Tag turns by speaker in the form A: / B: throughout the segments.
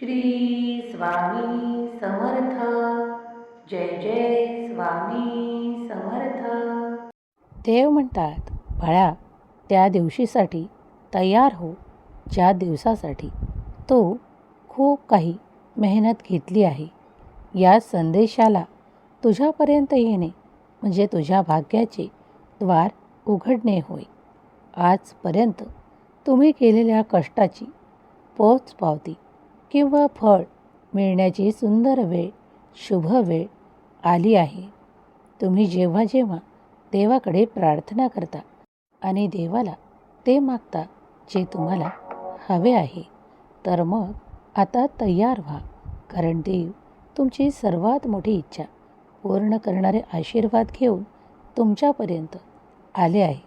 A: श्री स्वामी समर्थ. जय जय स्वामी समर्थ.
B: देव म्हणतात बाळा त्या दिवशीसाठी तयार हो ज्या दिवसासाठी तो खूप काही मेहनत घेतली आहे. या संदेशाला तुझ्यापर्यंत येणे म्हणजे तुझ्या भाग्याचे द्वार उघडणे होय. आजपर्यंत तुम्ही केलेल्या कष्टाची पोच पावती किंवा फळ मिळण्याची सुंदर वेळ शुभ वेळ आली आहे. तुम्ही जेव्हा जेव्हा देवाकडे प्रार्थना करता आणि देवाला ते मागता जे तुम्हाला हवे आहे तर मग आता तयार व्हा कारण देव तुमची सर्वात मोठी इच्छा पूर्ण करणारे आशीर्वाद घेऊन तुमच्यापर्यंत आले आहे.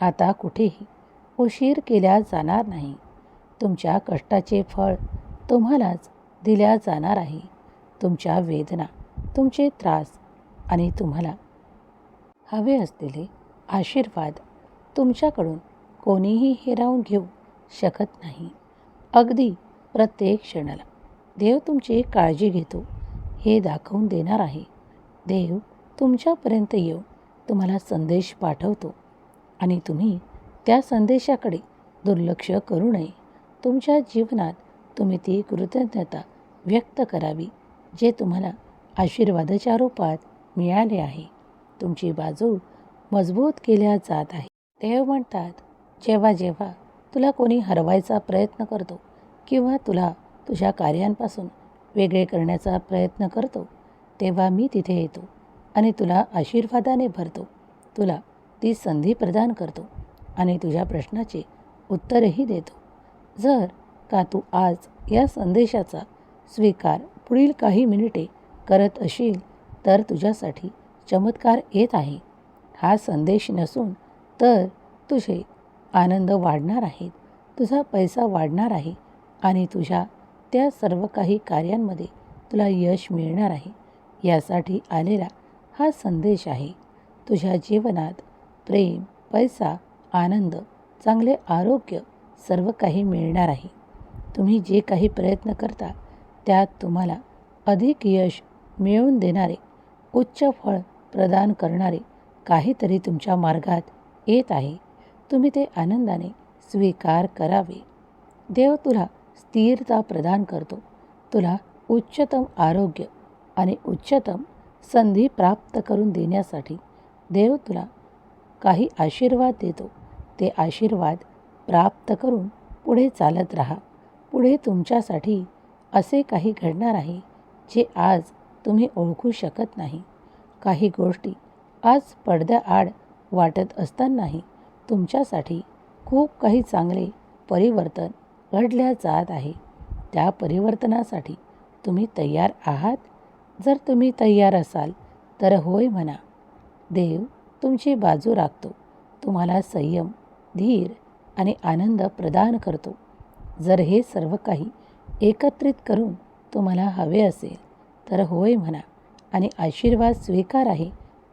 B: आता कुठेही उशीर केल्या जाणार नाही. तुमच्या कष्टाचे फळ तुम्हालाच दिल्या जाणार आहे. तुमच्या वेदना तुमचे त्रास आणि तुम्हाला हवे असलेले आशीर्वाद तुमच्याकडून कोणीही हिरावून घेऊ शकत नाही. अगदी प्रत्येक क्षणाला देव तुमची काळजी घेतो हे दाखवून देणार आहे. देव तुमच्यापर्यंत येऊन तुम्हाला संदेश पाठवतो आणि तुम्ही त्या संदेशाकडे दुर्लक्ष करू नये. तुमच्या जीवनात तुम्ही ती कृतज्ञता व्यक्त करावी जे तुम्हाला आशीर्वादाच्या रूपात मिळाले आहे. तुमची बाजू मजबूत केल्या जात आहे. देव म्हणतात जेव्हा जेव्हा तुला कोणी हरवायचा प्रयत्न करतो किंवा तुला तुझ्या कार्यांपासून वेगळे करण्याचा प्रयत्न करतो तेव्हा मी तिथे येतो आणि तुला आशीर्वादाने भरतो. तुला ती संधी प्रदान करतो आणि तुझ्या प्रश्नाचे उत्तरही देतो. जर का तू आज या संदेशाचा स्वीकार पुढील काही मिनिटे करत असशील तर तुझ्यासाठी चमत्कार येत आहे. हा संदेश नसून तर तुझे आनंद वाढणार आहेत. तुझा पैसा वाढणार आहे आणि तुझ्या त्या सर्व काही कार्यांमध्ये तुला यश मिळणार आहे. यासाठी आलेला हा संदेश आहे. तुझ्या जीवनात प्रेम पैसा आनंद चांगले आरोग्य सर्व काही मिळणार आहे. तुम्ही जे काही प्रयत्न करता त्यात तुम्हाला अधिक यश मिळवून देणारे उच्च फळ प्रदान करणारे काहीतरी तुमच्या मार्गात येत आहे. तुम्ही ते आनंदाने स्वीकार करावे. देव तुला स्थिरता प्रदान करतो. तुला उच्चतम आरोग्य आणि उच्चतम संधी प्राप्त करून देण्यासाठी देव तुला काही आशीर्वाद देतो. ते आशीर्वाद प्राप्त करून पुढे चालत राहा. पुढे तुमच्यासाठी असे काही घडणार आहे जे आज तुम्ही ओळखू शकत नाही. काही गोष्टी आज पडद्याआड वाटत असतानाही तुमच्यासाठी खूप काही चांगले परिवर्तन घडल्या जात आहे. त्या परिवर्तनासाठी तुम्ही तयार आहात? जर तुम्ही तयार असाल तर होय म्हणा. देव तुमची बाजू राखतो. तुम्हाला संयम धीर आणि आनंद प्रदान करतो. जर हे सर्व काही एकत्रित करून तुम्हाला हवे असेल तर होय म्हणा आणि आशीर्वाद स्वीकार आहे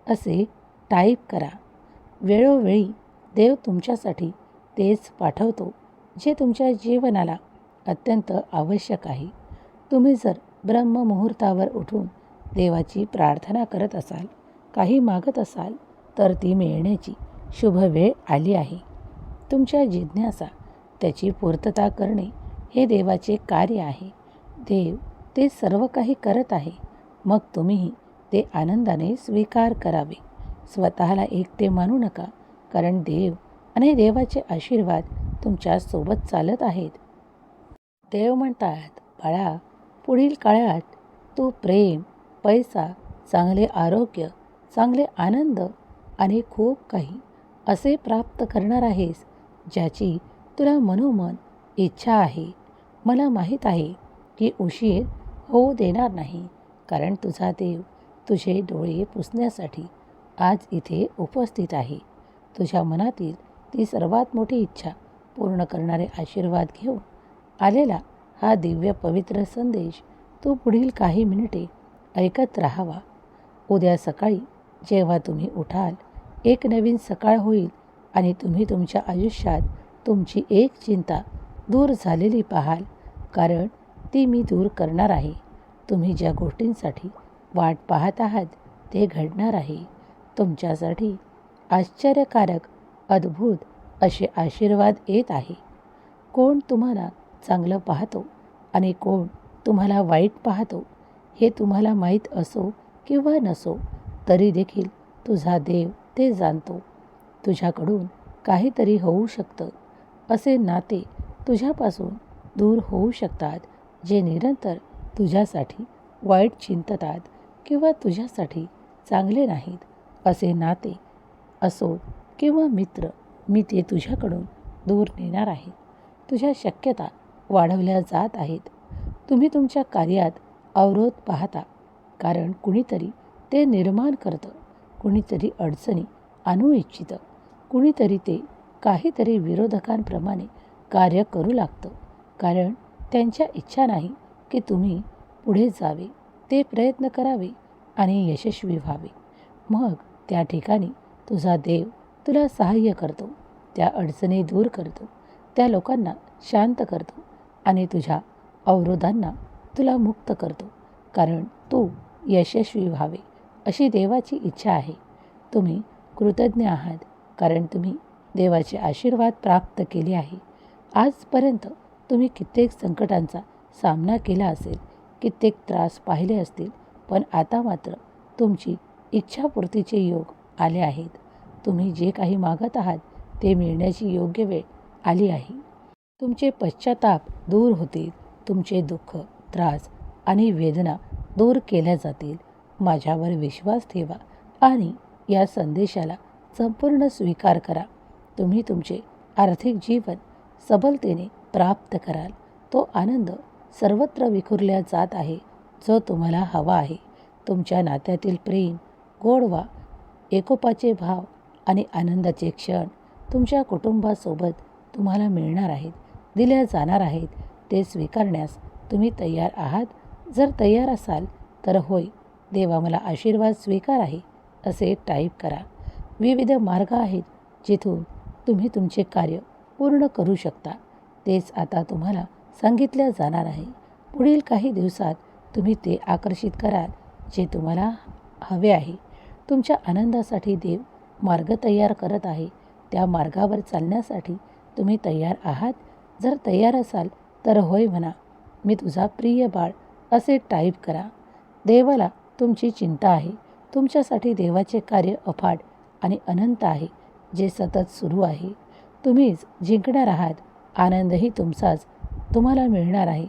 B: असे टाईप करा. वेळोवेळी देव तुमच्यासाठी तेच पाठवतो जे तुमच्या जीवनाला अत्यंत आवश्यक आहे. तुम्ही जर ब्रह्ममुहूर्तावर उठून देवाची प्रार्थना करत असाल काही मागत असाल तर ती मिळण्याची शुभ वेळ आली आहे. तुमच्या जिज्ञासा त्याची पूर्तता करणे हे देवाचे कार्य आहे. देव ते सर्व काही करत आहे. मग तुम्हीही ते आनंदाने स्वीकार करावे. स्वतःला एकटे मानू नका कारण देव आणि देवाचे आशीर्वाद तुमच्यासोबत चालत आहेत. देव म्हणतात बाळा पुढील काळात तू प्रेम पैसा चांगले आरोग्य चांगले आनंद आणि खूप काही असे प्राप्त करणार आहेस ज्याची तुला मनोमन इच्छा आहे. मला माहीत आहे की उशीर होऊ देणार नाही कारण तुझा देव तुझे डोळे पुसण्यासाठी आज इथे उपस्थित आहे. तुझ्या मनातील ती सर्वात मोठी इच्छा पूर्ण करणारे आशीर्वाद घेऊन आलेला हा दिव्य पवित्र संदेश तू पुढील काही मिनिटे ऐकत राहावा. उद्या सकाळी जेव्हा तुम्ही उठाल एक नवीन सकाळ होईल आणि तुम्ही तुमच्या आयुष्यात तुमची एक चिंता दूर झालेली पाहाल. कारण ती मी दूर करणार आहे. तुम्ही ज्या गोष्टींसाठी वाट पाहत आहात ते घडणार आहे. तुमच्यासाठी आश्चर्यकारक अद्भुत असे आशीर्वाद येत आहे. कोण तुम्हाला चांगलं पाहतो आणि कोण तुम्हाला वाईट पाहतो हे तुम्हाला माहीत असो किंवा नसो तरी देखील तुझा देव ते जाणतो. तुझ्याकडून काहीतरी होऊ शकतं. असे नाते तुझ्यापासून दूर होऊ शकतात जे निरंतर तुझ्यासाठी वाईट चिंततात किंवा तुझ्यासाठी चांगले नाहीत असे नाते असो किंवा मित्र मी ते तुझ्याकडून दूर नेणार आहे. तुझ्या शक्यता वाढवल्या जात आहेत. तुम्ही तुमच्या कार्यात अवरोध पाहता कारण कुणीतरी ते निर्माण करतं कुणीतरी अडचणी आणू इच्छितं कुणीतरी ते काहीतरी विरोधकांप्रमाणे कार्य करू लागतं. कारण त्यांच्या इच्छा नाही की तुम्ही पुढे जावे ते प्रयत्न करावे आणि यशस्वी व्हावे. मग त्या ठिकाणी तुझा देव तुला सहाय्य करतो त्या अडचणी दूर करतो त्या लोकांना शांत करतो आणि तुझ्या अवरोधांना तुला मुक्त करतो. कारण तू यशस्वी व्हावे अशी देवाची इच्छा आहे. तुम्ही कृतज्ञ आहात कारण तुम्ही देवाचे आशीर्वाद प्राप्त केले आहे. आजपर्यंत तुम्ही कित्येक संकटांचा सामना केला असेल कित्येक त्रास पाहिले असतील पण आता मात्र तुमची इच्छापूर्तीचे योग आले आहेत. तुम्ही जे काही मागत आहात ते मिळण्याची योग्य वेळ आली आहे. तुमचे पश्चाताप दूर होतील तुमचे दुःख त्रास आणि वेदना दूर केल्या जातील. माझ्यावर विश्वास ठेवा आणि या संदेशाला संपूर्ण स्वीकार करा. तुम्ही तुमचे आर्थिक जीवन सबलतेने प्राप्त कराल. तो आनंद सर्वत्र विखुरल्या जात आहे जो तुम्हाला हवा आहे. तुमच्या नात्यातील प्रेम गोडवा एकोपाचे भाव आणि आनंदाचे क्षण तुमच्या कुटुंबासोबत तुम्हाला मिळणार आहेत दिल्या जाणार आहेत. ते स्वीकारण्यास तुम्ही तयार आहात. जर तयार असाल तर होय देवा मला आशीर्वाद स्वीकार आहे असे टाईप करा. विविध मार्ग आहेत जिथून तुम्ही तुमचे कार्य पूर्ण करू शकता. तेच आता तुम्हाला सांगितलं जाणार आहे. पुढील काही दिवसात तुम्ही ते आकर्षित कराल जे तुम्हाला हवे आहे. तुमच्या आनंदासाठी देव मार्ग तयार करत आहे. त्या मार्गावर चालण्यासाठी तुम्ही तयार आहात. जर तयार असाल तर होय म्हणा मी तुझा प्रिय बाळ असे टाईप करा. देवाला तुमची चिंता आहे. तुमच्यासाठी देवाचे कार्य अफाट आणि अनंत आहे. जे सतत सुरू आहे तुम्हीच जिंकणार आहात. आनंदही तुमचाच तुम्हाला मिळणार आहे.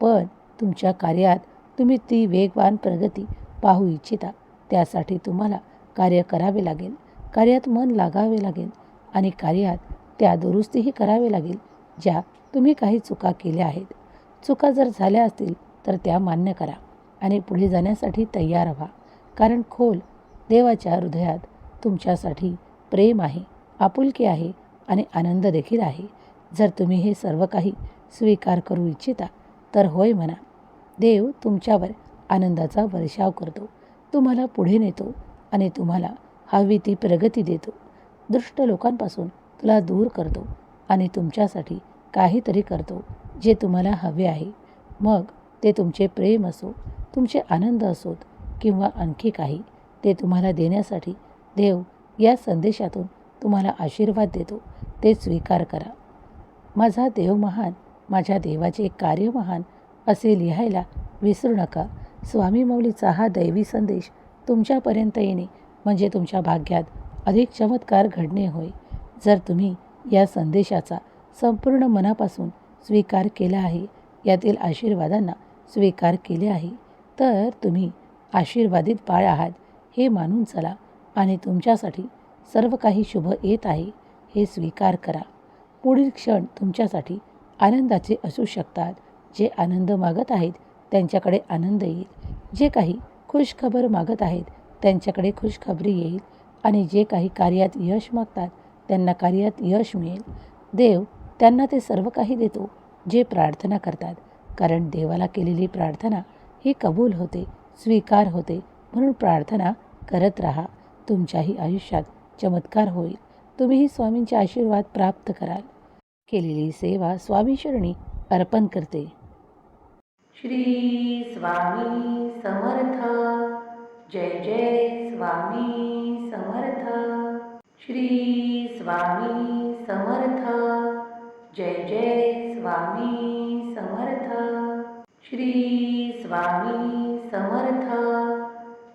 B: पण तुमच्या कार्यात तुम्ही ती वेगवान प्रगती पाहू इच्छिता. त्यासाठी तुम्हाला कार्य करावे लागेल. कार्यात मन लागावे लागेल आणि कार्यात त्या दुरुस्तीही करावे लागेल ज्या तुम्ही काही चुका केल्या आहेत. चुका जर झाल्या असतील तर त्या मान्य करा आणि पुढे जाण्यासाठी तयार व्हा. कारण खोल देवाच्या हृदयात तुमच्यासाठी प्रेम आहे आपुलकी आहे आणि आनंद देखील आहे. जर तुम्ही हे सर्व काही स्वीकार करू इच्छिता तर होय म्हणा. देव तुमच्यावर आनंदाचा वर्षाव करतो. तुम्हाला पुढे नेतो आणि तुम्हाला हवी ती प्रगती देतो. दुष्ट लोकांपासून तुला दूर करतो आणि तुमच्यासाठी काहीतरी करतो जे तुम्हाला हवे आहे. मग ते तुमचे प्रेम असो तुमचे आनंद असोत किंवा आणखी काही ते तुम्हाला देण्यासाठी देव या संदेशातून तुम्हाला आशीर्वाद देतो. ते स्वीकार करा. माझा देव महान माझ्या देवाचे कार्य महान असे लिहायला विसरू नका. स्वामी मौलीचा हा दैवी संदेश तुमच्यापर्यंत येणे म्हणजे तुमच्या भाग्यात अधिक चमत्कार घडणे होय. जर तुम्ही या संदेशाचा संपूर्ण मनापासून स्वीकार केला आहे यातील आशीर्वादांना स्वीकार केले आहे तर तुम्ही आशीर्वादित बाळ आहात हे मानून चला. आणि तुमच्यासाठी सर्व काही शुभ येत आहे हे स्वीकार करा. पुढील क्षण तुमच्यासाठी आनंदाचे असू शकतात. जे आनंद मागत आहेत त्यांच्याकडे आनंद येईल. जे काही खुशखबर मागत आहेत त्यांच्याकडे खुशखबरी येईल. आणि जे काही कार्यात यश मागतात त्यांना कार्यात यश मिळेल. देव त्यांना ते सर्व काही देतो जे प्रार्थना करतात. कारण देवाला केलेली प्रार्थना ही कबूल होते स्वीकार होते. म्हणून प्रार्थना करत राहा. तुमच्याही आयुष्यात चमत्कार होईल. तुम्हीही स्वामींचे आशीर्वाद प्राप्त कराल. केलेली सेवा स्वामीचरणी अर्पण करते.
A: श्री स्वामी समर्थ. जय जय स्वामी समर्थ. श्री स्वामी समर्थ. जय जय स्वामी समर्थ. श्री स्वामी समर्थ.